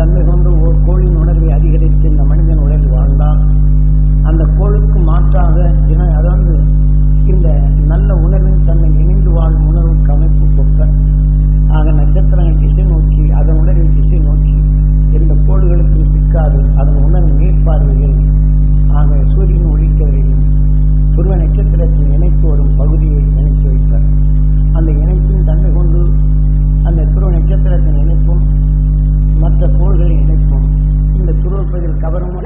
தன்மை கொண்டு ஒரு கோளின் உணர்வை அதிகரித்து இந்த மனிதன் உணர்வு வாழ்ந்தால் அந்த கோளுக்கு மாற்றாக அதாவது இந்த நல்ல உணர்வின் தன்னை இணைந்து வாழும் உணர்வுக்கு அமைப்பு கொக்க. ஆக நட்சத்திரங்கள் திசை நோக்கி அதன் உணர்வின் திசை நோக்கி எந்த கோள்களுக்கும் சிக்காது. அதன் உணர்வு மேற்பார்வைகள் ஆக சூரியன் ஒளிக்கதிரையும் துருவ நட்சத்திரத்தின் இணைத்து வரும் பகுதியை இணைத்து வைப்பார் அந்த இணைப்பின் தன்மை கொண்டு அந்த துருவ நட்சத்திரத்தின் இணைப்பும் மற்ற கோள் இந்த துருவப்பதில் கவரும்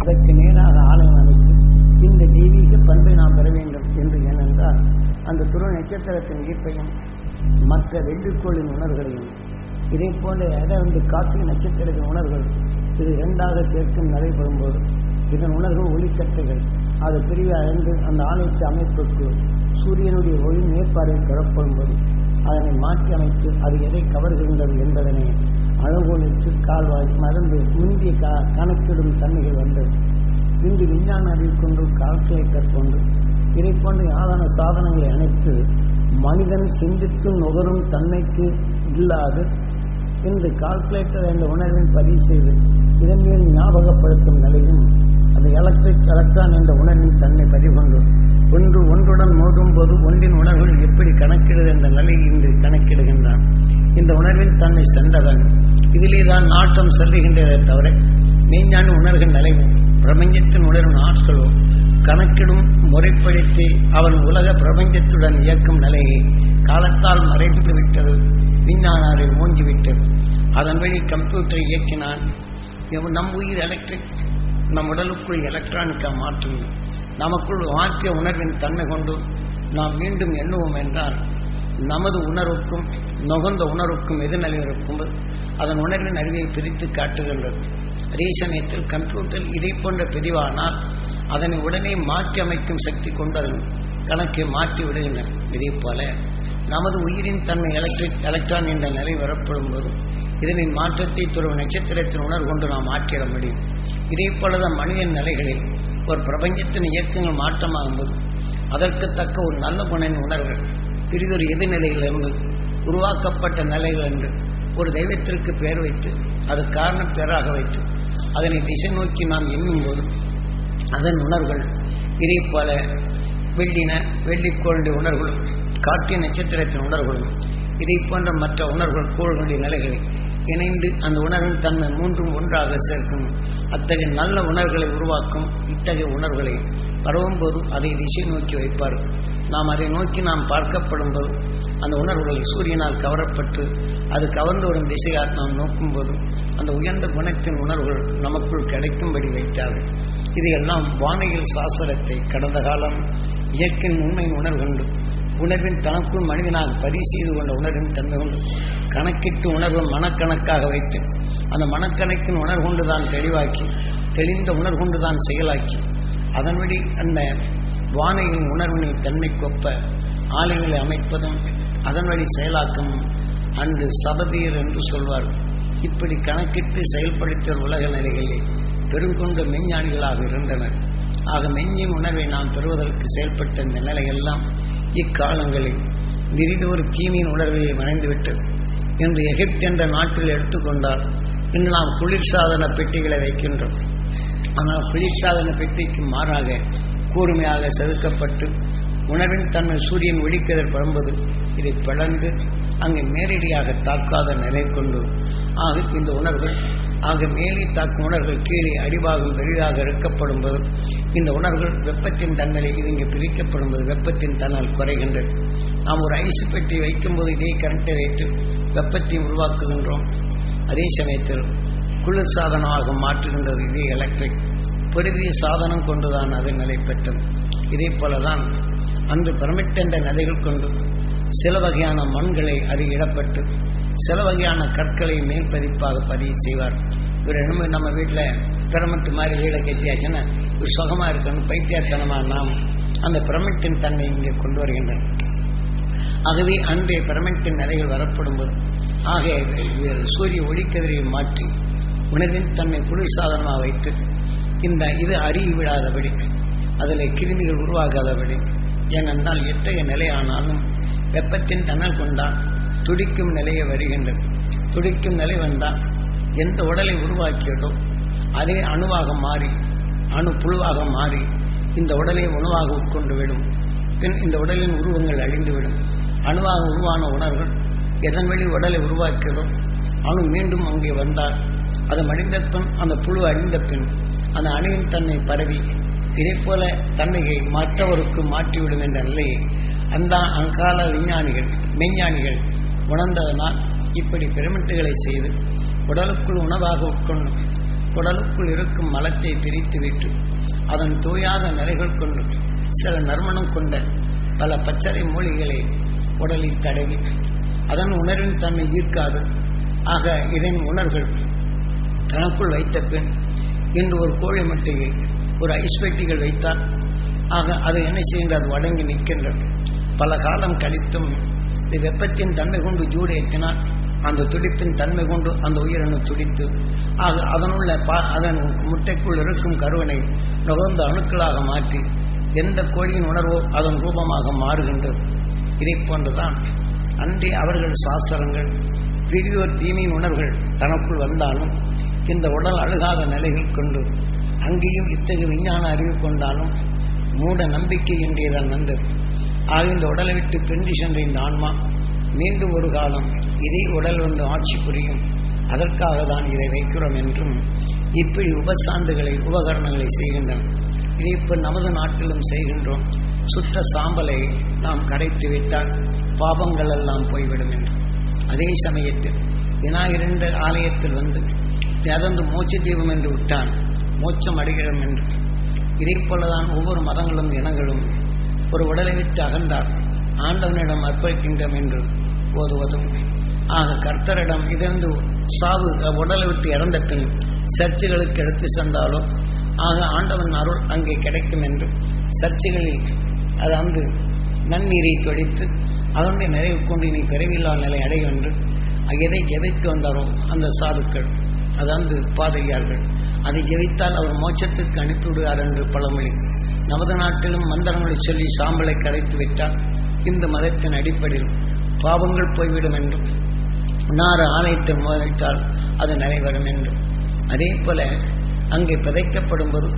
அதற்கு நேராக ஆலயம் அமைத்து இந்த தெய்வீக பண்பை நாம் பெற வேண்டும் என்று ஏனென்றால் அந்த துருவ நட்சத்திரத்தின் ஈர்ப்பையும் மற்ற வெள்ளிக்கோளின் உணர்வுகளையும் இதே போல இடம் வந்து காற்று நட்சத்திரத்தின் உணர்வுகள் இது இரண்டாக சேர்க்கும் நடைபெறும் போது இதன் உணர்வு ஒளிக்கட்டைகள். அது பிரிவு அடைந்து அந்த ஆலயத்து அமைப்புக்கு சூரியனுடைய ஒளி மேற்பார்வையில் பெறப்படும் போது அதனை மாற்றி அமைத்து அது எதை கவர்கின்றது என்பதனை அளவுகளுக்கு கால்வாய் மறந்து முந்திய க கணக்கிடும் தன்மைகள் வந்தது. இன்று விஞ்ஞான அறிவு கொண்டு கால்குலேட்டர் கொண்டு இதை போன்ற யாதான சாதனங்களை அணைத்து மனிதன் சிந்தித்து நுகரும் தன்மைக்கு இல்லாது இன்று கால்குலேட்டர் என்ற உணர்வின் பதிவு செய்து இதன் மீது ஞாபகப்படுத்தும் நிலையும் அந்த எலக்ட்ரிக் எலக்ட்ரான் என்ற உணர்வின் தன்மை பதிவு கொண்டு ஒன்று ஒன்றுடன் மோதும் போது ஒன்றின் உணர்வுகள் எப்படி கணக்கிடுது என்ற நிலையை இன்று கணக்கிடுகின்றான். இந்த உணர்வின் தன்மை சென்றவன் இதிலே தான் நாட்டம் செல்லுகின்றதே தவிர மெய்ஞான உணர்கின்ற நிலையும் பிரபஞ்சத்தின் உணரும் ஆட்களோ கணக்கிடும் முறைப்படுத்தி அவன் உலக பிரபஞ்சத்துடன் இயக்கும் நிலையை காலத்தால் மறைந்து விட்டது விஞ்ஞானாரை மூங்கிவிட்டது. அதன் வழி கம்ப்யூட்டரை இயக்கினான். நம் உயிர் எலக்ட்ரிக் நம் உடலுக்குள் எலக்ட்ரானிக்காக மாற்றும். நமக்குள் மாற்றிய உணர்வின் தன்மை கொண்டு நாம் மீண்டும் எண்ணுவோம் என்றால் நமது உணர்வுக்கும் நுகர்ந்த உணர்வுக்கும் எதிர்நிலை இருக்கும்போது அதன் உணர்வின் அறிவை பிரித்து காட்டுகின்றது அதே சமயத்தில் கம்ப்யூட்டர் இதை போன்ற பிரிவானால் அதனை உடனே மாற்றி அமைக்கும் சக்தி கொண்டு கணக்கை மாற்றி விடுகின்றன. இதே போல நமது உயிரின் தன்மை எலக்ட்ரிக் எலக்ட்ரான் என்ற நிலை வரப்படும் போது இதனின் மாற்றத்தை துறவு நட்சத்திரத்தின் உணர்வு கொண்டு நாம் மாற்றிட முடியும். இதே போலதான் மனிதன் நிலைகளில் ஒரு பிரபஞ்சத்தின் இயக்கங்கள் மாற்றமாகும் போது அதற்கு தக்க ஒரு நல்ல குணின் உணர்வு பிரிதொரு எதிர்நிலையிலிருந்து உருவாக்கப்பட்ட நிலைகள் என்று ஒரு தெய்வத்திற்கு பெயர் வைத்து அது காரணம் பெயராக வைத்து அதனை திசை நோக்கி நாம் எண்ணும்போது அதன் உணர்வுகள் இதே போல வெள்ளின வெள்ளிக்கோளுடைய உணர்வுகளும் காட்டிய நட்சத்திரத்தின் உணர்வுகளும் இதை போன்ற மற்ற உணர்வுகள் கோள்களுடைய நிலைகளை இணைந்து அந்த உணர்வின் தன்மை மூன்றும் ஒன்றாக சேர்க்கும். அத்தகைய நல்ல உணர்வுகளை உருவாக்கும் இத்தகைய உணர்வுகளை பரவும் போது அதை திசை நோக்கி வைப்பார் நாம் அதை நோக்கி நாம் பார்க்கப்படும் போது அந்த உணர்வுகள் சூரியனால் கவரப்பட்டு அது கவர்ந்து வரும் திசையாக நாம் நோக்கும்போது அந்த உயர்ந்த குணத்தின் உணர்வுகள் நமக்குள் கிடைக்கும்படி வைத்தார்கள். இதையெல்லாம் வானியல் சாஸ்திரத்தை கடந்த காலம் இயற்கையின் உண்மையின் உணர்வுண்டு உணர்வின் தனக்குள் மனிதனாக பதிவு செய்து கொண்ட உணர்வின் தன்மை உண்டு கணக்கிட்டு உணர்வு மனக்கணக்காக வைத்து அந்த மனக்கணக்கின் உணர்வு கொண்டு தான் தெளிவாக்கி தெளிந்த உணர்வு கொண்டு தான் செயலாக்கி அதன்படி அந்த வானையின் உணர்வினை தன்மைக்கொப்ப ஆலைகளை அமைப்பதும் அதன் வழி செயலாக்கமும் அன்று சபதீர் என்று சொல்வார். இப்படி கணக்கிட்டு செயல்படுத்த உலக நிலைகளில் பெருங்கொண்ட மெஞ்ஞானிகளாக இருந்தனர். ஆக மெஞ்சின் உணர்வை நாம் பெறுவதற்கு செயல்பட்ட இந்த நிலையெல்லாம் இக்காலங்களில் நிறிதொரு தீமையின் உணர்வை மறைந்துவிட்டது. என்று எகிப்து என்ற நாட்டில் எடுத்துக்கொண்டால் இன்று நாம் குளிர்சாதன பெட்டிகளை வைக்கின்றோம். ஆனால் குளிர்சாதன பெட்டிக்கு மாறாக கூர்மையாக செதுக்கப்பட்டு உணவின் தன்மை சூரியன் ஒழிக்கதற் படும்போது இதை பிளந்து அங்கு நேரடியாக தாக்காத நிலை கொண்டு ஆக இந்த உணர்வுகள் ஆக மேலே தாக்கும் உணர்வுகள் கீழே அடிபாகம் பெரிதாக இறுக்கப்படும் போது இந்த உணர்வுகள் வெப்பத்தின் தன்மையை இது இங்கே பிரிக்கப்படும் போது வெப்பத்தின் தன்னால் குறைகின்றது. நாம் ஒரு ஐஸ் பெட்டி வைக்கும்போது இதே கரண்ட்டை வைத்து வெப்பத்தை உருவாக்குகின்றோம். அதே சமயத்தில் குளிர் சாதனமாக மாற்றுகின்றது இதே எலக்ட்ரிக் பெரிய சாதனம் கொண்டுதான் அது நிலை பெற்றது. இதே போலதான் அன்று பிரமிட் என்ற நிலைகள் கொண்டு சில வகையான மண்களை அது இடப்பட்டு சில வகையான கற்களை மேற்பதிப்பாக பதிவு செய்வார். இவர் நம்ம நம்ம வீட்டில் பிரமிட்டு மாதிரி வீடை கட்டியாச்சுன்னா இவர் சுகமாக இருக்கணும் பைத்தியத்தனமாக நாம் அந்த பிரமிட்டின் தன்மை இங்கே கொண்டு வருகின்றன ஆகவே அன்றைய பிரமிட்டின் நிலைகள் வரப்படும் போது ஆக சூரிய ஒளிக்கதிரை மாற்றி உணர்வின் தன்மை குளிர்சாதனமாக வைத்து இந்த இது அறிவு விடாதபடி அதில் கிருமிகள் உருவாகாதபடி ஏனென்றால் எத்தகைய நிலையானாலும் வெப்பத்தின் தன்னல் கொண்டால் துடிக்கும் நிலையை வருகின்றது. துடிக்கும் நிலை வந்தால் எந்த உடலை உருவாக்கியதோ அதே அணுவாக மாறி அணு புழுவாக மாறி இந்த உடலை உணவாக உட்கொண்டு விடும். பின் இந்த உடலின் உருவங்கள் அழிந்துவிடும் அணுவாக உருவான உணர்வுகள் எதன் வழி உடலை உருவாக்கியதோ அணு மீண்டும் அங்கே வந்தால் அது மடிந்த பின் அந்த புழு அழிந்த பின் அந்த அணுவின் தன்னை பரவி இதே போல தன்னையை மற்றவருக்கு மாற்றிவிடும் என்ற நிலையை அந்த அங்கால விஞ்ஞானிகள் மெய்ஞானிகள் உணர்ந்ததனால் இப்படி பிரமிட்டுகளை செய்து உடலுக்குள் உணவாக உட்கொண்டு உடலுக்குள் இருக்கும் மலத்தை பிரித்துவிட்டு அதன் தூயாத நிலைகள் கொண்டு சில நறுமணம் கொண்ட பல பச்சரை மூலிகளை உடலில் தடவி அதன் உணர்வின் தன்மை ஈர்க்காது. ஆக இதன் உணர்வுகள் தனக்குள் வைத்த பின் இன்று ஒரு கோழி முட்டையை ஒரு ஐஸ் பெட்டிகள் வைத்தால் ஆக அது என்ன செய்கின்றது? அது வடங்கி நிற்கின்றது. பல காலம் கழித்தும் இந்த வெப்பத்தின் தன்மை கொண்டு ஜூடு ஏற்றினால் அந்த துடிப்பின் தன்மை கொண்டு அந்த உயிரணு துடித்து ஆக அதனுள்ள பா அதன் முட்டைக்குள் இருக்கும் கருவனை நுகர்ந்த அணுக்களாக மாற்றி எந்த கோழியின் உணர்வோ அதன் ரூபமாக மாறுகின்றது. இதை போன்றுதான் அன்றே அவர்கள் சாஸ்திரங்கள் பெரியோர் தீமையின் உணர்வுகள் தனக்குள் வந்தாலும் இந்த உடல் அழுகாத நிலைகள் கொண்டு அங்கேயும் இத்தகைய விஞ்ஞான அறிவு கொண்டாலும் மூட நம்பிக்கை என்றேதான் வந்தது. ஆக இந்த உடலை விட்டு பிரிந்து சென்ற இந்த ஆன்மா மீண்டும் ஒரு காலம் இதை உடல் வந்து ஆட்சி புரியும். அதற்காக தான் இதை வைக்கிறோம் என்றும் இப்படி உபசாந்துகளை உபகரணங்களை செய்கின்றன. இதை இப்போ நமது நாட்டிலும் செய்கின்றோம். சுத்த சாம்பலை நாம் கரைத்து விட்டால் பாபங்கள் எல்லாம் போய்விடும் என்று. அதே சமயத்தில் விநாயகர் ஆலயத்தில் வந்து அதந்து மோட்ச தீபம் என்று விட்டான் மோட்சம் அடைகிறோம் என்று. இதை போலதான் ஒவ்வொரு மதங்களும் இனங்களும் ஒரு உடலை விட்டு அகன்றார். ஆண்டவனிடம் அர்ப்பணிக்கின்றோம் என்று ஓதுவதும். ஆக கர்த்தரிடம் இதிலிருந்து சாவு உடலை விட்டு இறந்த பின் சர்ச்சுகளுக்கு எடுத்து சென்றாலோ ஆக ஆண்டவன் அருள் அங்கே கிடைக்கும் என்று சர்ச்சுகளில் அது அங்கு நன்னீரை தொடித்து அதனுடைய நிறைவு கொண்டு இனி பிறவில்லா நிலை அடையும் என்று எதை ஜெபித்து வந்தாரோ அந்த சாதுக்கள் அதாவது பாதிரியார்கள் அதை ஜெபித்தால் அவர் மோட்சத்துக்கு அனுப்பிவிடுவார் என்று பழமொழி. நமது நாட்டிலும் மந்திரங்களை சொல்லி சாம்பலை கரைத்து விட்டால் இந்து மதத்தின் அடிப்படையில் பாவங்கள் போய்விடும் என்றும் நாறு ஆலயத்தை மோதித்தால் அது நிறைவரும் என்றும். அதே போல அங்கே பிதைக்கப்படும் போது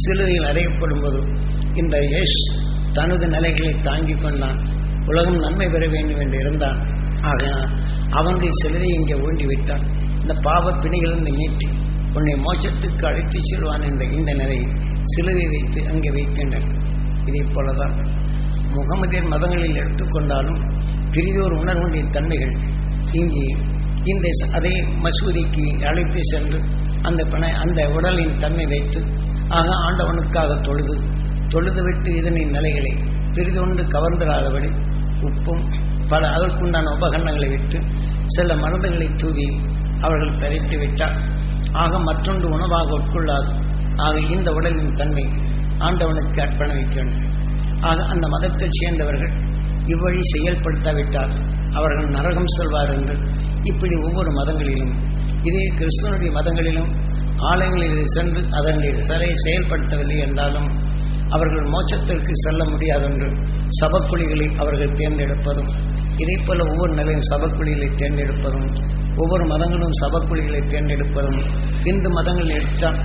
சிலுவையில் அறையப்படும் போது இந்த யேஷ் தனது நிலைகளை தாங்கிக் கொண்டான். உலகம் நன்மை பெற வேண்டும் என்று இருந்தான். ஆகையால் அவனுடைய சிலுவை இங்கே ஊண்டி விட்டான் இந்த பாவ பிணிகளிருந்து மீட்டி உன்னை மோட்சத்துக்கு அழைத்து செல்வான் என்ற இந்த நிலையை சிலுவை வைத்து அங்கே வைக்கின்றனர். இதே போலதான் முகமதியர் மதங்களில் எடுத்துக்கொண்டாலும் பிரிதோர் உணர்வுடைய தன்மைகள் இங்கே இந்த அதே மசூதிக்கு அழைத்து சென்று அந்த பண அந்த உடலின் தன்மை வைத்து ஆக ஆண்டவனுக்காக தொழுது தொழுது விட்டு இதனின் நிலைகளை பெரிதொன்று கவர்ந்தராதபடி உப்பும் பல அதற்குண்டான உபகரணங்களை விட்டு சில மருந்துகளை தூவி அவர்கள் தரித்து விட்டார் ஆக மற்றொன்று உணவாக உட்கொள்ளாது. ஆக இந்த உடலின் தன்மை ஆண்டவனுக்கு அர்ப்பண வைக்கிறது. ஆக அந்த மதத்தைச் சேர்ந்தவர்கள் இவ்வழி செயல்படுத்தாவிட்டால் அவர்கள் நரகம் செல்வார் என்று இப்படி ஒவ்வொரு மதங்களிலும் இதே கிறிஸ்தவனுடைய மதங்களிலும் ஆலயங்களில் சென்று அதனை சரை செயல்படுத்தவில்லை என்றாலும் அவர்கள் மோட்சத்திற்கு செல்ல முடியாதென்று சபக்குழிகளை அவர்கள் தேர்ந்தெடுப்பதும் இதே போல ஒவ்வொரு நிலையும் சபக்குழிகளை தேர்ந்தெடுப்பதும் ஒவ்வொரு மதங்களும் சபக்குழிகளை தேர்ந்தெடுப்பதும் இந்து மதங்கள் எடுத்தால்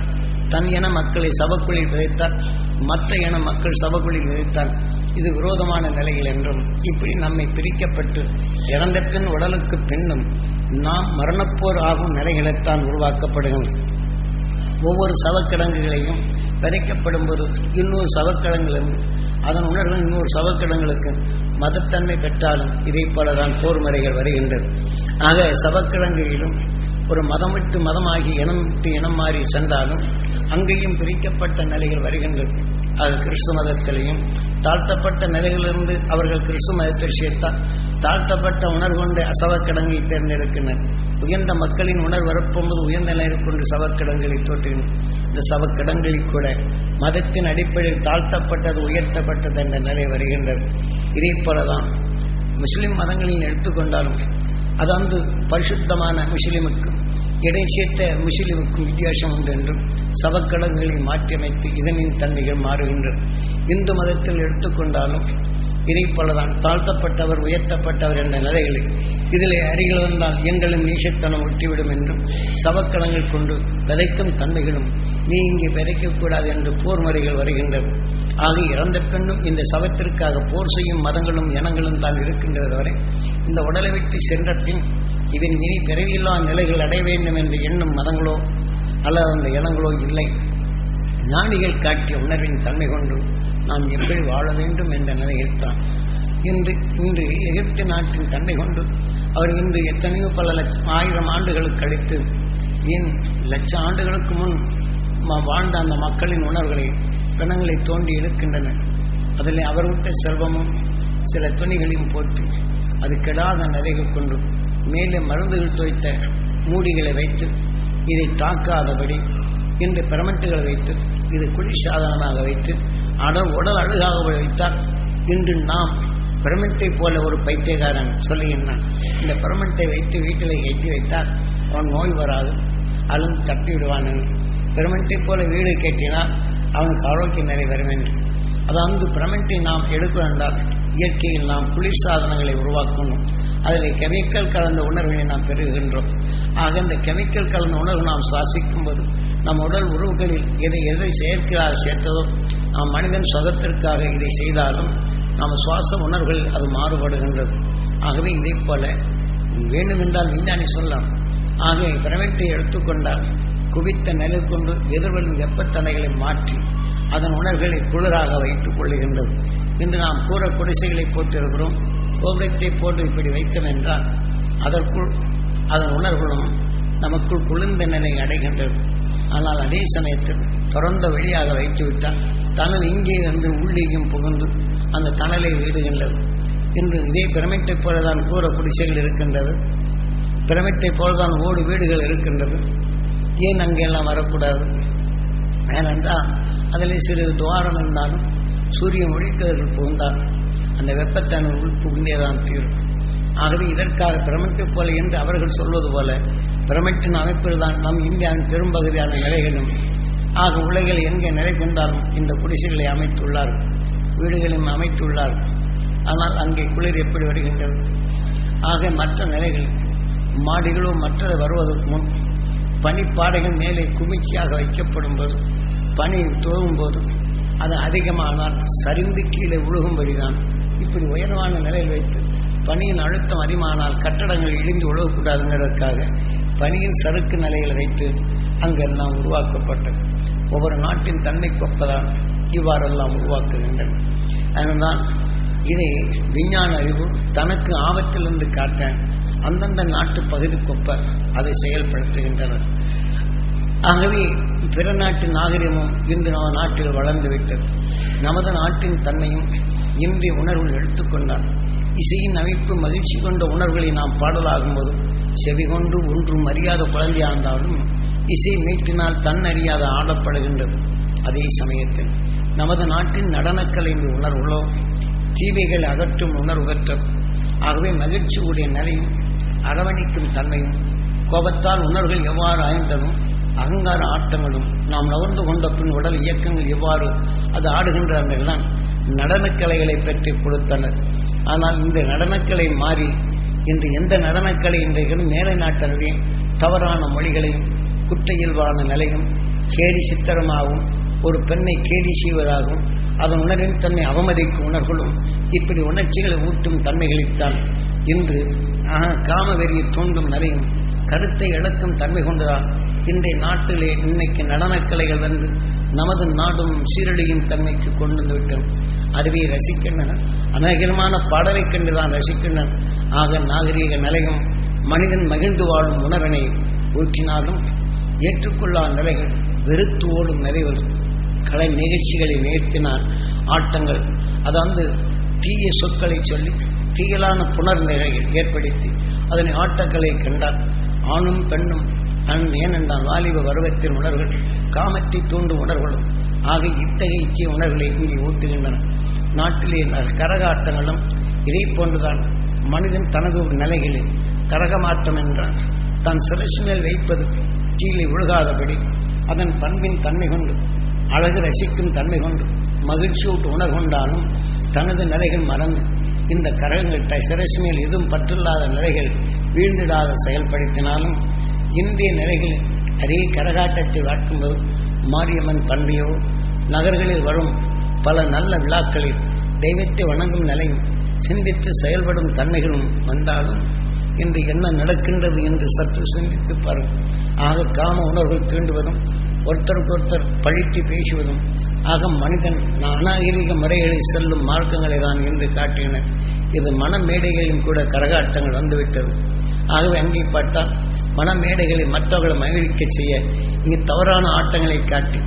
தன் என மக்களை சபக்குழில் விதைத்தார் மற்ற என மக்கள் சபக்குழில் விதைத்தார் இது விரோதமான நிலைகள் என்றும் இப்படி நம்மை பிரிக்கப்பட்டு இறந்த பின் உடலுக்கு பின்னும் நாம் மரணப்போர் ஆகும் நிலைகளைத்தான் உருவாக்கப்படுகிறது. ஒவ்வொரு சவக்கிடங்குகளையும் விதைக்கப்படும் போது இன்னொரு சவக்கிடங்களும் அதன் உணர்வு இன்னொரு சவக்கிடங்களுக்கு மதத்தன்மை பெற்றாலும் இதை போலதான் போர் முறைகள் வருகின்றது. ஆக சவக்கிடங்குகளிலும் ஒரு மதம் விட்டு மதமாகி இனம் விட்டு இனம் மாறி சென்றாலும் அங்கேயும் பிரிக்கப்பட்ட நிலைகள் வருகின்றது அது கிறிஸ்து மதத்திலையும் தாழ்த்தப்பட்ட நிலைகளிலிருந்து அவர்கள் கிறிஸ்து மதத்தில் சேர்த்தால் தாழ்த்தப்பட்ட உணர்வு கொண்டு சவக்கிடங்கை தேர்ந்தெடுக்கின்றனர் உயர்ந்த மக்களின் உணர்வு உயர்ந்த நிலையில் கொண்டு சவக்கிடங்களை தோற்றின இந்த சவக்கிடங்களில் கூட மதத்தின் அடிப்படையில் தாழ்த்தப்பட்டது உயர்த்தப்பட்டது என்ற நிலை வருகின்றது. இதே போலதான் முஸ்லிம் மதங்களில் எடுத்துக்கொண்டாலும் அது வந்து பரிசுத்தமான முஸ்லிமுக்கும் இடை சேர்த்த முஸ்லிமுக்கும் வித்தியாசம் உண்டு என்றும் சவக்கடங்களை மாற்றியமைத்து இதனின் தன்மைகள் மாறுகின்றன. இந்து மதத்தில் எடுத்துக்கொண்டாலும் இதை போலதான் தாழ்த்தப்பட்டவர் உயர்த்தப்பட்டவர் என்ற நிலைகளில் இதில் அருகில் வந்தால் எங்களும் நீஷத்தனம் ஒட்டிவிடும் என்றும் சவக்கலங்கள் கொண்டு விதைக்கும் தந்தைகளும் நீ இங்கே விதைக்கக்கூடாது என்று போர் முறைகள் வருகின்றது ஆக இறந்த பெண்ணும் இந்த சவத்திற்காக போர் செய்யும் மதங்களும் இனங்களும் தான் இருக்கின்றது வரை இந்த உடலை விட்டு சென்ற பின் இவன் இனி பிறவியில்லா நிலைகள் அடைய வேண்டும் என்று எண்ணும் மதங்களோ அல்லது அந்த இனங்களோ இல்லை. ஞானிகள் காட்டிய உணர்வின் தன்மை கொண்டு நாம் எப்படி வாழ வேண்டும் என்ற நிலையில்தான். இன்று இன்று எகிப்து நாட்டின் தன்மை கொண்டு அவர் இன்று எத்தனையோ பல லட்சம் ஆயிரம் ஆண்டுகளுக்கு கழித்து ஏன் லட்ச ஆண்டுகளுக்கு முன் வாழ்ந்த அந்த மக்களின் உணர்வுகளை பிணங்களை தோண்டி எடுக்கின்றனர் அதில் அவர் விட்ட செல்வமும் சில துணிகளையும் போட்டு அது கெடாத நிலைகள் கொண்டு மேலே மருந்துகள் துவைத்த மூடிகளை வைத்து இதை தாக்காதபடி இன்று பிரமெண்ட்டுகளை வைத்து இது குளிர் சாதனமாக வைத்து அட உடல் அழுகாக வைத்தால் இன்று நாம் பிரமெண்ட்டை போல ஒரு பைத்தியக்காரன் சொல்லுகின்றான் இந்த பிரமெண்ட்டை வைத்து வீட்டில் ஏற்றி வைத்தால் அவன் நோய் வராது அழுந்து தப்பி விடுவான். என்று போல வீடு கேட்டினால் அவனுக்கு ஆரோக்கிய நிலை என்று. அதாவது பிரமெண்ட்டை நாம் எடுக்க வேண்டாம் இயற்கையில் நாம் குளிர் சாதனங்களை உருவாக்கணும். அதில் கெமிக்கல் கலந்த உணர்வினை நாம் பெறுகின்றோம். ஆக இந்த கெமிக்கல் கலந்த உணர்வு நாம் சுவாசிக்கும் போது நம் உடல் உறவுகளில் எதை எதை செயற்கையாக சேர்த்ததோ நாம் மனிதன் சுகத்திற்காக இதை செய்தாலும் நாம் சுவாச உணர்வுகள் அது மாறுபடுகின்றது. ஆகவே இதை போல வேண்டுமென்றால் விஞ்ஞானி சொல்லலாம். ஆகவே பிரமெண்ட்டை எடுத்துக்கொண்டால் குவித்த நிலை கொண்டு எதிர்வரும் வெப்பத்தனைகளை மாற்றி அதன் உணர்வுகளை குளிராக வைத்துக் கொள்ளுகின்றது. இன்று நாம் கூற குடிசைகளை போட்டிருக்கிறோம். கோபுரத்தை போட்டு இப்படி வைத்தோம் என்றால் அதற்குள் அதன் உணர்வுகளும் நமக்குள் குளிர்ந்த நிலை அடைகின்றது. ஆனால் அதே சமயத்தில் திறந்த வழியாக வைத்துவிட்டால் தனது இங்கே வந்து உள்ளேயும் புகுந்து அந்த தணலை வீடுகின்றது. இன்று இதே பிரமிட்டைப் போலதான் கூற குடிசைகள் இருக்கின்றது. பிரமிட்டைப் போலதான் ஓடு வீடுகள் இருக்கின்றது. ஏன் அங்கெல்லாம் வரக்கூடாது? ஏனென்றால் அதில் சிறு துவாரம் இருந்தாலும் சூரிய ஒளிக்கதிர்கள் புகுந்தால் அந்த வெப்பத்தன் உள் புகுந்தேதான் தீரும். ஆகவே இதற்காக பிரமிட்டைப் போல என்று அவர்கள் சொல்வது போல பிரமிட்டின் அமைப்பில் தான் நம் இந்தியாவின் பெரும்பகுதியான நிலைகளும் ஆக உலகில் எங்கே நிலை கொண்டாலும் இந்த குடிசைகளை அமைத்துள்ளார்கள். வீடுகளையும் அமைத்துள்ளார்கள் ஆனால் அங்கே குளிர் எப்படி வருகின்றது? ஆக மற்ற நிலைகள் மாடிகளோ மற்றது வருவதற்கு முன் பனிப்பாடைகள் மேலே குமிச்சியாக வைக்கப்படும் போது பனி தோறும் போது அது அதிகமானால் சரிந்து கீழே உழுகும்படிதான் இப்படி உயர்வான நிலையில் வைத்து பனியின் அழுத்தம் அதிகமானால் கட்டடங்கள் இடிந்து உழகக்கூடாதுங்கிறதுக்காக பனியின் சறுக்கு நிலையில் வைத்து அங்கெல்லாம் உருவாக்கப்பட்டது. ஒவ்வொரு நாட்டின் தன்மைக்கொப்பதான் இவ்வாறெல்லாம் உருவாக்குகின்றன. அதனால் இதை விஞ்ஞான அறிவு தனக்கு ஆபத்திலிருந்து காட்ட அந்தந்த நாட்டு பகுதிக்கொப்ப அதை செயல்படுத்துகின்றனர். ஆகவே பிற நாட்டு நாகரிகமும் இன்று நம்ம நாட்டில் வளர்ந்துவிட்டது நமது நாட்டின் தன்மையும் இன்றைய உணர்வுகள் எடுத்துக்கொண்டார் இசையின் அமைப்பு மகிழ்ச்சி கொண்ட உணர்வுகளை நாம் பாடலாகும்போது செவி கொண்டு ஒன்றும் அறியாத குழந்தையாக இருந்தாலும் இசை மீட்டினால் தன் அறியாத ஆடப்படுகின்றது. அதே சமயத்தில் நமது நாட்டின் நடனக்கலைந்து உணர்வுகளோ தீவைகள் அகற்றும் உணர்வு பெற்றது ஆகவே மகிழ்ச்சியுடைய நிலையும் அரவணைக்கும் தன்மையும் கோபத்தால் உணர்வுகள் எவ்வாறு ஆய்ந்ததும் அகங்கார ஆட்டங்களும் நாம் நகர்ந்து கொண்ட பின் உடல் இயக்கங்கள் எவ்வாறு அது ஆடுகின்றார்கள்தான் நடனக்கலைகளை பெற்று கொடுத்தனர். ஆனால் இந்த நடனக்கலை மாறி இன்று எந்த நடனக்கலை இன்றைகளும் மேலை நாட்டினரையும் தவறான மொழிகளையும் குற்ற இயல்பான நிலையும் கேலி சித்திரமாகவும் ஒரு பெண்ணை கேலி செய்வதாகவும் அதன் உணர்வின் தன்மை அவமதிக்கும் உணர்வுகளும் இப்படி உணர்ச்சிகளை ஊட்டும் தன்மைகளைத்தான் இன்று ஆஹா, காமவெறியை தூண்டும் நிலையும் கருத்தை இழக்கும் தன்மை கொண்டுதான் இன்றைய நாட்டிலே இன்னைக்கு நடனக்கலைகள் வந்து நமது நாடும் சீரழியும் தன்மைக்கு கொண்டு வந்துவிட்டோம் அறிவியை அதுவே ரசிக்கின்றனர் அநேகமான பாடலை கண்டுதான் ரசிக்கின்றனர். ஆக நாகரீக நிலையும் மனிதன் மகிழ்ந்து வாழும் உணர்வினை ஊற்றினாலும் ஏற்றுக்கொள்ளா நிலைகள் வெறுத்து ஓடும் நிலைகள். கலை நிகழ்ச்சிகளை நிகழ்த்தினார். ஆட்டங்கள். அதாவது தீய சொற்களை சொல்லி தீயலான புனர் ஏற்படுத்தி அதனை ஆட்டக்கலை கண்டார். ஆணும் பெண்ணும் அன் ஏனென்றால் வாலிப பருவத்தின் உணர்வுகள் காமத்தை தூண்டும் உணர்வுகளும் ஆக இத்தகைய இச்சை உணர்வுகளை இங்கே ஊட்டுகின்றன. நாட்டிலே கரகாட்டங்களும் இதை போன்றுதான் மனிதன் தனது ஒரு நிலைகளில் கரகமாட்டம் என்றான் தான் சிரசு மேல் வைப்பது கீழே விழுகாதபடி அதன் பண்பின் தன்மை கொண்டு அழகு ரசிக்கும் தன்மை கொண்டு மகிழ்ச்சியூட்டு உணர்வு கொண்டாலும் தனது நிலைகள் மறந்து இந்த கரகங்கிட்ட ட- சிரசு மேல் எதுவும் பற்றில்லாத நிலைகள் வீழ்ந்திடாத செயல்படுத்தினாலும் இந்திய நிலைகள் அதே கரகாட்டத்தை வாட்டும்போது மாரியம்மன் பண்டையோ நகர்களில் வரும் பல நல்ல விழாக்களில் தெய்வத்தை வணங்கும் நிலையும் சிந்தித்து செயல்படும் தன்மைகளும் வந்தாலும் இன்று என்ன நடக்கின்றது என்று சற்று சிந்தித்து பாருங்கள். ஆக காம உணர்வுகள் தீண்டுவதும் ஒருத்தருக்கு ஒருத்தர் பழித்து பேசுவதும் ஆக மனிதன் அநாகரிக முறைகளில் செல்லும் மார்க்கங்களை தான் என்று காட்டின இது மனமேடைகளிலும் கூட கரகாட்டங்கள் வந்துவிட்டது. ஆகவே அங்கே பார்த்தால் மனமேடைகளை மற்றவர்களை மகிழ்விக்க செய்ய இங்கு தவறான ஆட்டங்களை காட்டி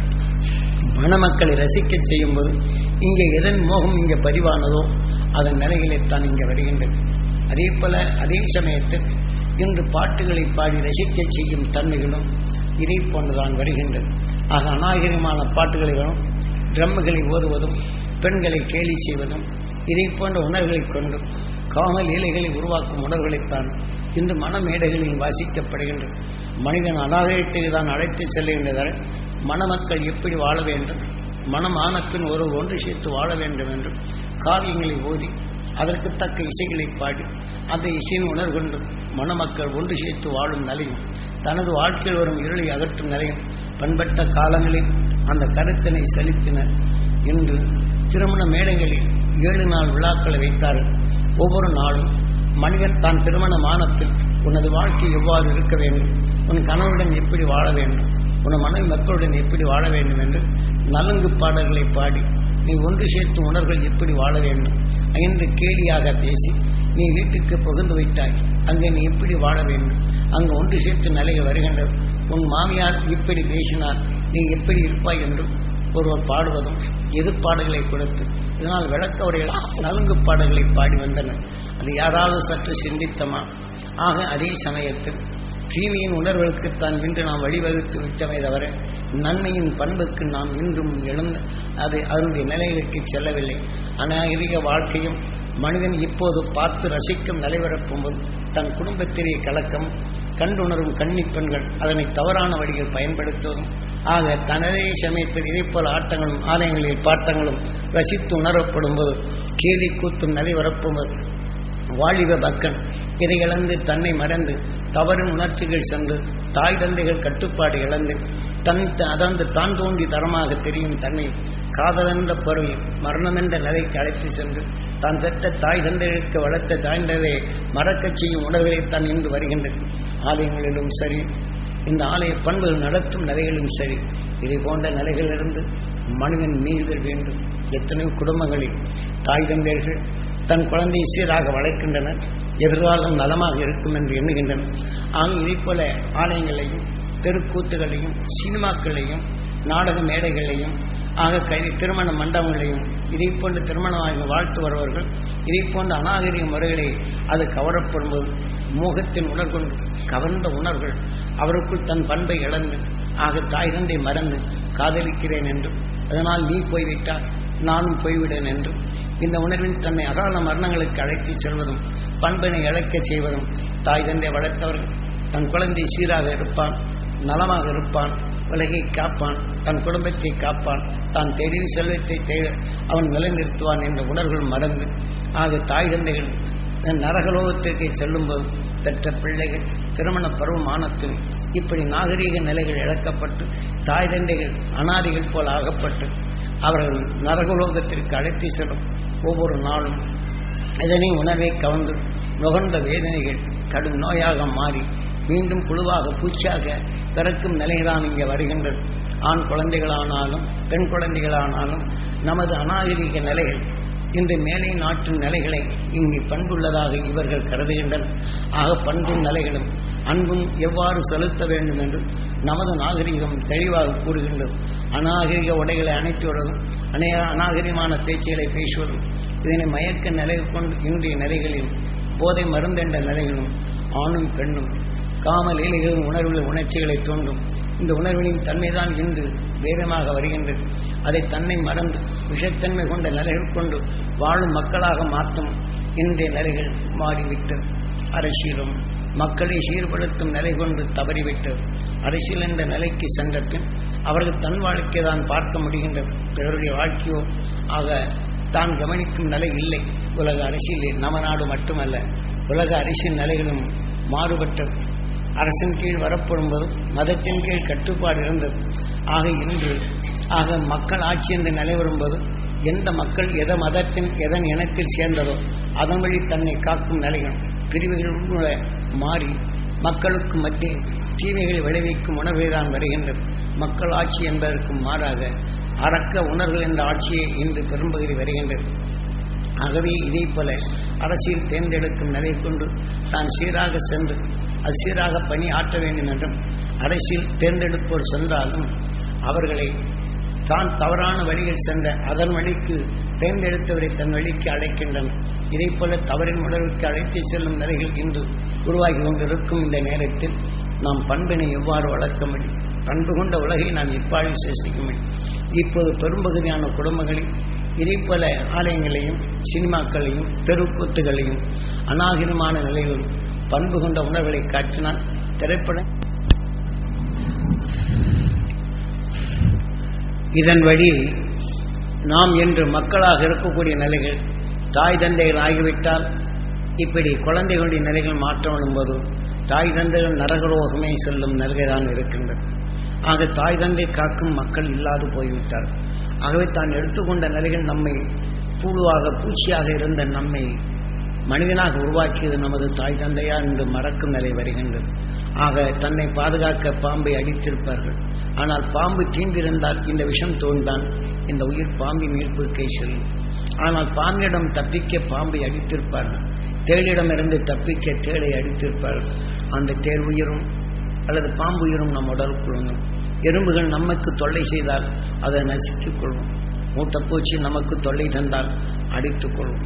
மணமக்களை ரசிக்க செய்யும்போது இங்கே எதன் மோகம் இங்கே பதிவானதோ அதன் நிலைகளைத்தான் தான் இங்கே வருகின்றது. அதே போல அதே சமயத்தில் இன்று பாட்டுகளை பாடி ரசிக்க செய்யும் தன்மைகளும் இதை போன்றுதான் வருகின்றது. ஆக அநாகரிகமான பாட்டுகளிலும் ட்ரம்முகளை ஓதுவதும் பெண்களை கேலி செய்வதும் இதை போன்ற உணர்வுகளை கொண்டும் காமல் இலைகளை உருவாக்கும் உணர்வுகளைத்தான் இன்று மனமேடைகளில் வாசிக்கப்படுகின்றது. மனிதன் அநாகரிகத்தை தான் அழைத்து செல்லுகின்றதால் மணமக்கள் எப்படி வாழ வேண்டும்? மனமான பின் ஒரு ஒன்று சேர்த்து வாழ வேண்டும் என்றும் காவியங்களை ஓதி அதற்கு தக்க இசைகளை பாடி அந்த இசையின் உணர்கொண்டும் மணமக்கள் ஒன்று சேர்த்து வாழும் நிலையும் தனது வாழ்க்கையில் வரும் இருளை அகற்றும் நிலையும் பண்பட்ட காலங்களில் அந்த கருத்தினை செலுத்தினர் இன்று திருமண மேடைகளில் ஏழு நாள் விழாக்களை வைத்தார்கள். ஒவ்வொரு நாளும் மனிதன் தான் திருமணமான பின் உனது வாழ்க்கை எவ்வாறு இருக்க வேண்டும் உன் கணவனுடன் எப்படி வாழ வேண்டும் உன் மனைவி மக்களுடன் எப்படி வாழ வேண்டும் என்று நலங்கு பாடல்களை பாடி நீ ஒன்று சேர்த்து உணர்வுகள் எப்படி வாழ வேண்டும் என்று கேலியாக பேசி நீ வீட்டுக்கு புகுந்து விட்டாய். அங்கே நீ எப்படி வாழ வேண்டும். அங்கு ஒன்று சேர்த்து நிலைகள் வருகின்றது உன் மாமியார் இப்படி பேசினார். நீ எப்படி இருப்பாய் என்றும் ஒருவர் பாடுவதும் எதிர்ப்பாடுகளை கொடுத்து இதனால் விளக்க உரைகள் நலுங்கு பாடல்களை பாடி வந்தனர் அது யாராவது சற்று சிந்தித்தமா? ஆக அதே சமயத்தில் தீமையின் உணர்வுகளுக்குத்தான் இன்று நாம் வழிவகுத்து விட்டமே தவிர நன்மையின் பண்புக்கு நாம் இன்றும் எழுந்த அது அதனுடைய நிலைகளுக்கு செல்லவில்லை. அநாகரிக வாழ்க்கையும் மனிதன் இப்போது பார்த்து ரசிக்கும் நிலைவரப்பும்போது தன் குடும்பத்திலே கலக்கம் கண்டுணரும் கன்னிப் பெண்கள் அதனை தவறான வழியில் பயன்படுத்துவதும் ஆக தனதே சமயத்தில் இதைப்போல் ஆட்டங்களும் ஆலயங்களில் பாட்டங்களும் ரசித்து உணரப்படும் போது கேலி கூத்தும் நிலைவரப்பும் வாலிப பக்கன் இதை இழந்து தன்னை மறந்து தவறின் உணர்ச்சிகள் சென்று தாய் தந்தைகள் கட்டுப்பாடு இழந்து தன் அதாவது தான் தோன்றி தரமாக தெரியும் தன்னை காதலென்ற பருவை மரணமென்ற நிலைக்கு அழைத்து சென்று தான் பெற்ற தாய் தந்தைகளுக்கு வளர்த்த தாய்ந்ததை மறக்கச் செய்யும் உணர்வுகளை தான் இன்று வருகின்றது ஆலயங்களிலும் சரி இந்த ஆலய பண்புகள் நடத்தும் நிலைகளிலும் சரி இதை போன்ற நிலைகளிலிருந்து மனிதன் மீறுதல் வேண்டும். எத்தனையோ குடும்பங்களில் தாய் தந்தையர்கள் தன் குழந்தையை சீராக வளர்க்கின்றனர். எதிர்காலம் நலமாக இருக்கும் என்று எண்ணுகின்றனர் ஆக இதை போல ஆலயங்களையும் தெருக்கூத்துகளையும் சினிமாக்களையும் நாடக மேடைகளையும் ஆக கை திருமண மண்டபங்களையும் இதை போன்ற திருமணமாக வாழ்த்து வருபவர்கள் இதை போன்ற அநாகரிக முறைகளை அது கவரப்படும்போது மோகத்தின் உணர்கொண்டு கவர்ந்த உணர்வுகள் அவருக்குள் தன் பண்பை இழந்து ஆக தாய் தந்தை மறந்து காதலிக்கிறேன் என்றும் அதனால் நீ போய்விட்டால் நானும் போய்விடேன் என்றும் இந்த உணர்வின் தன்னை அகால மரணங்களுக்கு அழைத்து செல்வதும் பண்பினை இழக்க செய்வதும் தாய் தந்தை வளர்த்தவர்கள் தன் குழந்தை சீராக இருப்பான் நலமாக இருப்பான் உலகை காப்பான் தன் குடும்பத்தை காப்பான் தான் தெரிவு செல்வத்தை தேட அவன் நிலைநிறுத்துவான் என்ற உணர்வுகள் மறந்து ஆக தாய் தந்தைகள் நரகலோகத்திற்கு செல்லும்போது பெற்ற பிள்ளைகள் திருமண பருவமானத்தில் இப்படி நாகரீக நிலைகள் இழக்கப்பட்டு தாய் தந்தைகள் அனாதிகள் போல் ஆகப்பட்டு அவர்கள் நரகலோகத்திற்கு அழைத்து செல்லும் ஒவ்வொரு நாளும் இதனை உணர்வை கவர்ந்து நுகர்ந்த வேதனைகள் கடும் நோயாக மாறி மீண்டும் குழுவாக பூச்சியாக பிறக்கும் நிலைதான் இங்கே வருகின்றது. ஆண் குழந்தைகளானாலும் பெண் குழந்தைகளானாலும் நமது அநாகரிக நிலைகள் இன்று மேலை நாட்டின் நிலைகளை இங்கு பண்புள்ளதாக இவர்கள் கருதுகின்றனர். ஆக பண்பும் நிலைகளும் அன்பும் எவ்வாறு செலுத்த வேண்டும் என்று நமது நாகரிகம் தெளிவாக கூறுகின்றது. அநாகரிக உடைகளை அணைத்துவதும் அநேக அநாகரிகமான பேச்சுகளை பேசுவதும் இதனை மயக்க நிலை கொண்டு இன்றைய நிலைகளில் போதை மருந்தென்ற நிலைகளும் ஆணும் பெண்ணும் காம லீலைகளும் உணர்வுகள் உணர்ச்சிகளை தோன்றும் இந்த உணர்வினின் தன்மைதான் இன்று வேகமாக வருகின்றது. அதை தன்னை மறந்து விஷத்தன்மை கொண்ட நிலைகள் கொண்டு வாழும் மக்களாக மாற்றும் இன்றைய நிலைகள் மாறிவிட்டது. அரசியலும் மக்களை சீர்படுத்தும் நிலை கொண்டு தவறிவிட்டது. அரசியல் என்ற நிலைக்கு சென்ற பின் அவர்கள் தன் வாழ்க்கையை தான் பார்க்க முடிகின்றது. பிறருடைய வாழ்க்கையோ ஆக தான் கவனிக்கும் நிலை இல்லை. உலக அரசியலில் நம்ம நாடு மட்டுமல்ல உலக அரசியல் நிலைகளும் மாறுபட்டது அரசின் கீழ் வரப்படும்போது மதத்தின் கீழ் கட்டுப்பாடு இருந்தது. ஆக இன்று ஆக மக்கள் ஆட்சி என்று நிலை வரும்போது எந்த மக்கள் எத மதத்தின் எதன் இனத்தில் சேர்ந்ததோ அதன் வழி தன்னை காக்கும் நிலைகள் பிரிவுகள் மாறி மக்களுக்கு மத்தியில் தீமைகளை விளைவிக்கும் உணர்வைதான் வருகின்றது. மக்கள் ஆட்சி என்பதற்கு மாறாக அடக்க உணர்வுகள் என்ற ஆட்சியை இன்று பெரும்பகுதி வருகின்றது. ஆகவே இதே போல அரசியல் தேர்ந்தெடுக்கும் நிலை கொண்டு தான் சீராக சென்று அது சீராக பணி ஆற்ற வேண்டும் என்றும் அரசியல் தேர்ந்தெடுப்போர் சென்றாலும் அவர்களை தான் தவறான வழியில் சென்ற அதன் வழிக்கு தேர்ந்தெடுத்தவரை தன் வழிக்கு அழைக்கின்றனர். இதை போல தவறின் உணர்வுக்கு அழைத்து செல்லும் நிலைகள் இன்று உருவாகி கொண்டிருக்கும் இந்த நேரத்தில் நாம் பண்பினை எவ்வாறு வளர்க்க முடியும்? பண்பு கொண்ட உலகை நாம் எப்பாடி சேசிக்க முடியும். இப்போது பெரும்பகுதியான குடும்பங்களில் இதே போல ஆலயங்களையும் சினிமாக்களையும் தெருக்கூத்துகளையும் அநாகரிகமான நிலையில் பண்பு கொண்ட உணர்வுகளை காட்டினால் திரைப்பட இதன் வழி நாம் என்று மக்களாக இருக்கக்கூடிய நிலைகள் தாய் தந்தைகள் ஆகிவிட்டால் இப்படி குழந்தைகளுடைய நிலைகள் மாற்றம் போது தாய் தந்தைகள் நரகரோகமே செல்லும் நிலைதான் இருக்கின்றது ஆக தாய் தந்தை காக்கும் மக்கள் இல்லாது போய்விட்டார். ஆகவே தான் எடுத்துக்கொண்ட நிலைகள் நம்மை புழுவாக பூச்சியாக இருந்த நம்மை மனிதனாக உருவாக்கியது நமது தாய் தந்தையா என்று மறக்கும் நிலை வருகின்றது. ஆக தன்னை பாதுகாக்க பாம்பை அடித்திருப்பார்கள். ஆனால் பாம்பு தீண்டிருந்தால் இந்த விஷம் தோன்றான். இந்த உயிர் பாம்பின் மீட்புக்கை செல்லும். ஆனால் பாம்பிடம் தப்பிக்க பாம்பை அடித்திருப்பார்கள். தேளிடமிருந்து தப்பிக்க தேளை அடித்திருப்பார்கள். அந்த தேர் உயிரும் அல்லது பாம்பு உயிரும் நம் உடலுக்குள்ளும் எறும்புகள் நமக்கு தொல்லை செய்தால் அதை நசுக்கிக் கொள்வோம் மூட்டைப்பூச்சி நமக்கு தொல்லை தந்தால் அடித்துக் கொள்வோம்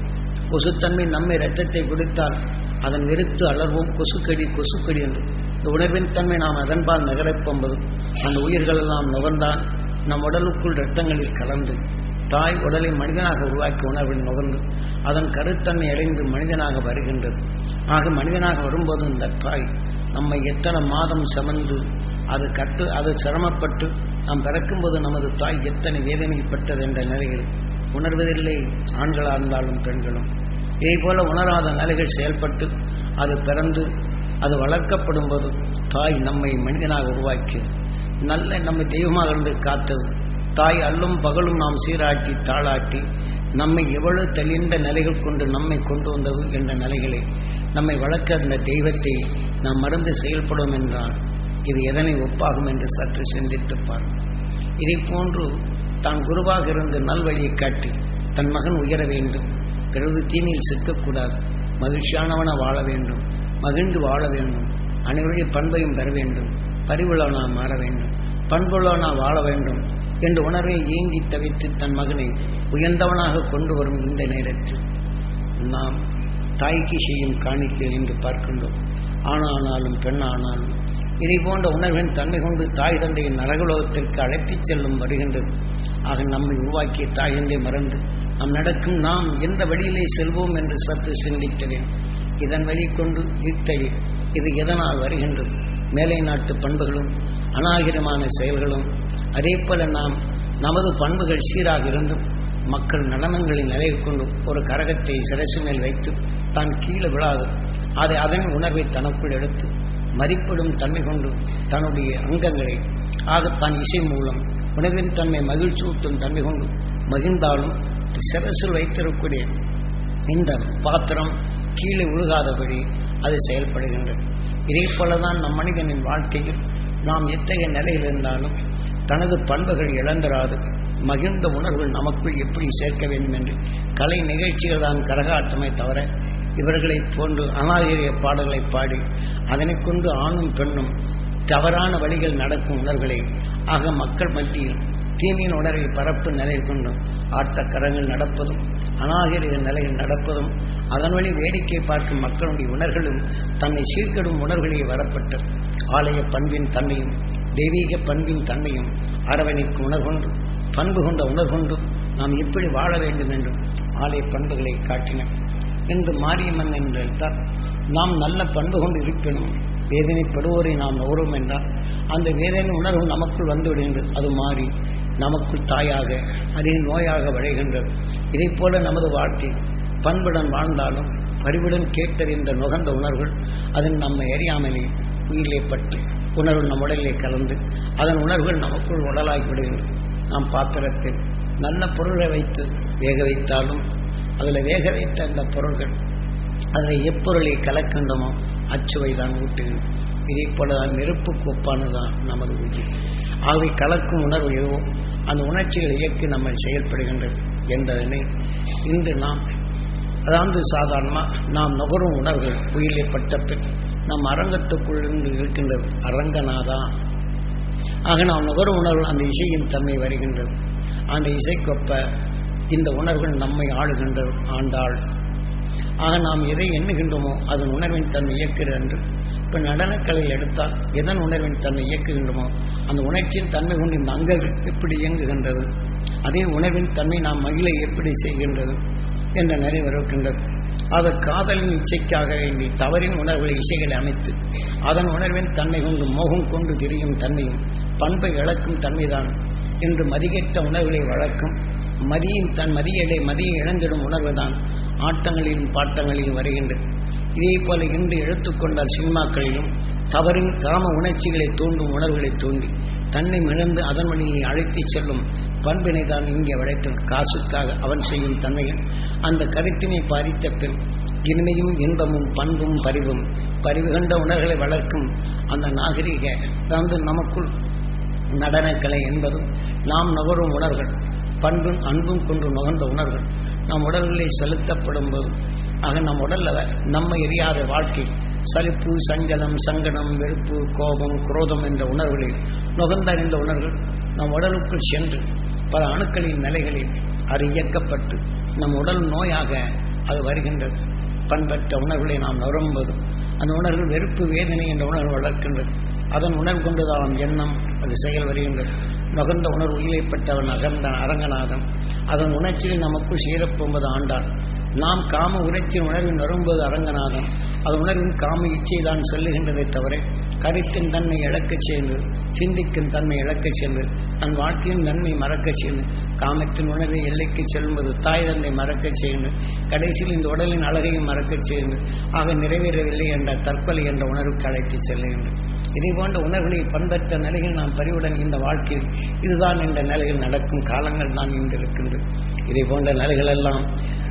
கொசுத்தன்மை நம்மை இரத்தத்தை குடித்தால் அதன் வெறுத்து அலர்வோம். கொசுக்கடி கொசுக்கடி என்று. இந்த உணர்வின் தன்மை நாம் அதன்பால் நகரப்போம்பது அந்த உயிர்கள் எல்லாம் நுகர்ந்தால் நம் உடலுக்குள் இரத்தங்களில் கலந்து தாய் உடலை மனிதனாக உருவாக்கி உணர்வில் நுகர்ந்து அதன் கருத்தன்மை அடைந்து மனிதனாக வருகின்றது. ஆக மனிதனாக வரும்போது இந்த தாய் நம்மை எத்தனை மாதம் சமந்து அது கற்று அது சிரமப்பட்டு நாம் பிறக்கும்போது நமது தாய் எத்தனை வேதனைப்பட்டது என்ற நிலையில் உணர்வதில்லை. ஆண்களாக இருந்தாலும் பெண்களும். இதே போல உணராத நிலைகள் செயல்பட்டு அது பிறந்து அது வளர்க்கப்படும் போது தாய் நம்மை மனிதனாக உருவாக்கி நல்ல நம்மை தெய்வமாக இருந்து காத்தது. தாய் அல்லும் பகலும் நாம் சீராட்டி தாளாட்டி நம்மை எவ்வளவு தெளிந்த நிலைகள் கொண்டு நம்மை கொண்டு வந்தது என்ற நிலைகளை நம்மை வளர்க்க அந்த தெய்வத்தை நாம் மறந்து செயல்படும் என்றால் இது எதனை ஒப்பாகும் என்று சற்று சிந்தித்து பாருங்கள் இதை போன்று தான் குருவாக இருந்து நல்வழியை காட்டி தன் மகன் உயர வேண்டும். பிறகு தீனியில் சிக்கக்கூடாது. மகிழ்ச்சியானவன வாழ வேண்டும். மகிழ்ந்து வாழ வேண்டும். அனைவருடைய பண்பையும் பெற வேண்டும். பரிவுள்ளவனா மாற வேண்டும். பண்புள்ளவனா வாழ வேண்டும். என்ற உணர்வை ஏங்கி தவித்து தன் மகனை உயர்ந்தவனாக கொண்டு வரும் இந்த நேரத்தில் நாம் தாய்க்கு செய்யும் காணிக்கை என்று பார்க்கின்றோம். ஆணானாலும் பெண்ணானாலும். இதை போன்ற உணர்வின் தன்மை கொண்டு தாய் தந்தையின் நரகுலோகத்திற்கு அழைத்துச் செல்லும் வருகின்றது ஆக நம்மை உருவாக்கிய தாய் தந்தை மறந்து நாம் நடக்கும் நாம் எந்த வழியிலே செல்வோம் என்று சற்று சிந்திக்கிறேன் இதன் வழி கொண்டு இத்தழி இது எதனால் வருகின்றது? மேலை நாட்டு பண்புகளும் அநாகரமான செயல்களும் அதே போல நாம் நமது பண்புகள் சீராக இருந்தும் மக்கள் நடனங்களில் நிலையை கொண்டு ஒரு கரகத்தை சிரசு மேல் வைத்து தான் கீழே விழாது. அதை அதன் உணர்வை தனக்குள் எடுத்து மதிப்பிடும் தன்மை கொண்டு தன்னுடைய அங்கங்களை ஆகத்தான் இசை மூலம் உணர்வின் தன்மை மகிழ்ச்சியூட்டும் தன்மை கொண்டு மகிழ்ந்தாலும் சிரசில் வைத்திருக்கக்கூடிய இந்த பாத்திரம் கீழே உழுகாதபடி அது செயல்படுகின்றது. இதே போலதான் நம் மனிதனின் வாழ்க்கையில் நாம் எத்தகைய நிலையில் இருந்தாலும் தனது பண்புகள் இழந்துராது. மகிழ்ந்த உணர்வுகள் நமக்குள் எப்படி சேர்க்க வேண்டும் என்று கலை நிகழ்ச்சிகள் தான் கரகாட்டமே தவிர இவர்களை போன்று அநாகரிய பாடல்களை பாடி அதனை கொண்டு ஆணும் பெண்ணும் தவறான வழிகள் நடக்கும் உணர்வுகளை ஆக மக்கள் மத்தியில் தீமையின் உணர்வை பரப்பு நிலை கொண்டும் ஆட்டக்கரங்கள் நடப்பதும் அநாகரிக நிலையில் நடப்பதும் அதன் வழி வேடிக்கை பார்க்கும் மக்களுடைய உணர்களும் தன்னை சீர்கெடும் உணர்வுகளே வரப்பட்டு ஆலய பண்பின் தன்மையும் தெய்வீக பண்பின் தன்மையும் அரவணைக்கு உணர்கொண்டு பண்பு கொண்ட உணர்கொண்டு நாம் எப்படி வாழ வேண்டும் என்றும் ஆலய பண்புகளை காட்டின. என்று மாரியம்மன் என்றால் நாம் நல்ல பண்பு கொண்டு இருப்பினும். வேதனைப்படுவோரை நாம் நுகரும் என்றால் அந்த வேதனை உணர்வு நமக்குள் வந்து விடுகின்றது. அது மாறி நமக்குள் தாயாக அதே நோயாக வழிகின்றது. இதை போல நமது வாழ்க்கை பண்புடன் வாழ்ந்தாலும் பரிவுடன் கேட்டறிந்த நுகர்ந்த உணர்வுகள் அதன் நம்ம அறியாமலே உயிரிலே பட்டு உணர்வு நம் உடலிலே கலந்து அதன் உணர்வுகள் நமக்குள் உடலாகி விடுகின்றது. நாம் பாத்திரத்தில் நல்ல பொருளை வைத்து வேக வைத்தாலும் அதில் வேக வைத்த அந்த பொருள்கள் அதில் எப்பொருளை கலக்கின்றமோ அச்சுவை தான் ஊட்டுகிறது. இதே போலதான் நெருப்புக்கு ஒப்பானதான் நமது உயிர். ஆகவே கலக்கும் உணர்வு எதுவோ அந்த உணர்ச்சிகள் இயக்கி நம்ம செயல்படுகின்றது என்பதனை இன்று நாம் அதாவது சாதாரணமாக நாம் நுகரும் உணர்வுகள் உயிரிலே பட்ட பின் நம் அரங்கத்துக்குள் இருக்கின்ற இருக்கின்றது ஆக நாம் நுகரும் உணர்வு அந்த இசையின் தன்மை வருகின்றது. அந்த இசைக்கொப்ப இந்த உணர்வுகள் நம்மை ஆளுகின்றது ஆண்டாள். ஆக நாம் எதை எண்ணுகின்றோமோ அதன் உணர்வின் தன்மை இயக்குகிறது என்று இப்போ நடனக்கலையில் எடுத்தால் எதன் உணர்வின் தன்மை இயக்குகின்றோமோ அந்த உணர்ச்சியின் தன்மை கொண்டு இந்த அங்கங்கள் எப்படி இயங்குகின்றது அதே உணர்வின் தன்மை நாம் மகிழை எப்படி செய்கின்றது என்ற நிறைவு இருக்கின்றது காதலின் இச்சைக்காக வேண்டி தவறின் உணர்வுகளை இசைகளை அமைத்து அதன் உணர்வின் தன்மை கொண்டு மோகம் கொண்டு திரியும் தன்மையும் பண்பை இழக்கும் தன்மைதான். என்று மதிகெட்ட உணர்வுகளை வளர்க்கும். மதியின் தன் மதியடை மதியை இழந்திடும் உணர்வுதான். ஆட்டங்களிலும் பாட்டங்களிலும் வருகின்றது இதே போல இன்று எடுத்துக்கொண்டால் சினிமாக்களிலும் தவறின் காம உணர்ச்சிகளை தூண்டும் உணர்வுகளை தூண்டி தன்னை மிளந்து அதன் வழியை அழைத்துச் செல்லும் பண்பினை தான் இங்கே வளைத்தல். காசுக்காக அவன் செய்யும் தன்மையில் அந்த கருத்தினை பாதித்த பின் இனிமையும் இன்பமும் பண்பும் பரிவும் பரிவு கண்ட உணர்வுகளை வளர்க்கும் அந்த நாகரிக அதாவது நமக்குள் நடனக்கலை என்பதும் நாம் நுகரும் உணர்கள் பண்பும் அன்பும் கொண்டு நுகர்ந்த உணர்கள். நம் உடல்களில் செலுத்தப்படும் போது ஆக நம் உடல்ல நம்ம எரியாத வாழ்க்கை சலிப்பு சஞ்சலம் சங்கடம் வெறுப்பு கோபம் குரோதம் என்ற உணர்வுகளில் நுகர்ந்தறிந்த உணர்வுகள் நம் உடலுக்குள் சென்று பல அணுக்களின் நிலைகளில் அது இயக்கப்பட்டு நம் உடல் நோயாக அது வருகின்றது. பண்பற்ற உணர்வுகளை நாம் நுகரும்போது அந்த உணர்வு வெறுப்பு வேதனை என்ற உணர்வு வளர்க்கின்றது. அதன் உணர்வு கொண்டுதான் எண்ணம் அது செயல் வருகின்றது நுகர்ந்த உணர்வு உயிரைப்பட்டவன் அகர்ந்த அரங்கநாதன். அதன் உணர்ச்சியில் நமக்குள் சேரப்போன்பது ஆண்டான். நாம் காம உணர்ச்சியின் உணர்வின் நறும்பது அரங்கநாதன். அது உணர்வின் காம இச்சை தான் செல்லுகின்றதை தவிர கருத்தின் தன்மை இழக்கச் செய்து சிந்திக்கும் தன்மை இழக்கச் சென்று தன் வாழ்க்கையின் நன்மை மறக்கச் செய்யும் காமத்தின் உணர்வை எல்லைக்கு செல்லும்போது தாய் தந்தை மறக்கச் செய்யணும் கடைசியில் இந்த உடலின் அழகையும் மறக்கச் செய்யணும் ஆக நிறைவேறவில்லை என்ற தற்கொலை என்ற உணர்வுக்கு அழைத்து செல்லுகின்றது இதை போன்ற உணர்வுகளை பண்பற்ற நிலையில் நாம் பறிவுடன் இந்த வாழ்க்கையில் இதுதான் என்ற நிலையில் நடக்கும் காலங்கள் தான் இன்று இருக்கின்றது. இதை போன்ற நிலைகள் எல்லாம்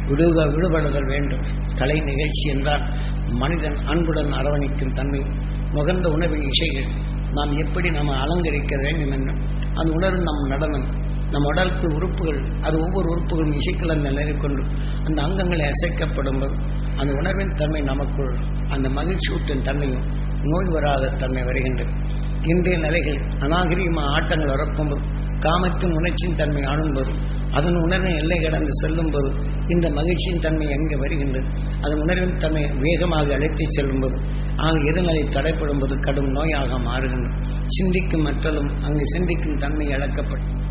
விடுக விடுபடுதல் வேண்டும். கலை நிகழ்ச்சி என்றால் மனிதன் அன்புடன் அரவணைக்கும் தன்மை நுகர்ந்த உணவு இசைகள். நாம் எப்படி நாம் அலங்கரிக்க வேண்டும் என்றும் அந்த உணர்வு நம் நடனம். நம் உடலுக்குள் உறுப்புகள் அது ஒவ்வொரு உறுப்புகளும் இசைக்கலந்த நிலை கொண்டு அந்த அங்கங்களை அசைக்கப்படும் போது அந்த உணர்வின் தன்மை நமக்குள் அந்த மகிழ்ச்சியூட்டின் தன்மையும் நோய் வராத தன்மை வருகின்றது. இன்றைய நிலைகள் அநாகரிகமாக ஆட்டங்கள் வரப்பும்போது காமத்தின் உணர்ச்சியின் தன்மை ஆடும்போது அதன் உணர்வின் எல்லை கடந்து செல்லும் போது இந்த மகிழ்ச்சியின் தன்மை எங்கே வருகின்றது? அதன் உணர்வின் தன்மை வேகமாக அழைத்துச் செல்லும்போது ஆக எதிர்நிலை தடைப்படும் போது கடும் நோயாக மாறுகின்றன. சிந்திக்கும் மற்றலும் அங்கு சிந்திக்கும் தன்மை இழக்கப்படும்.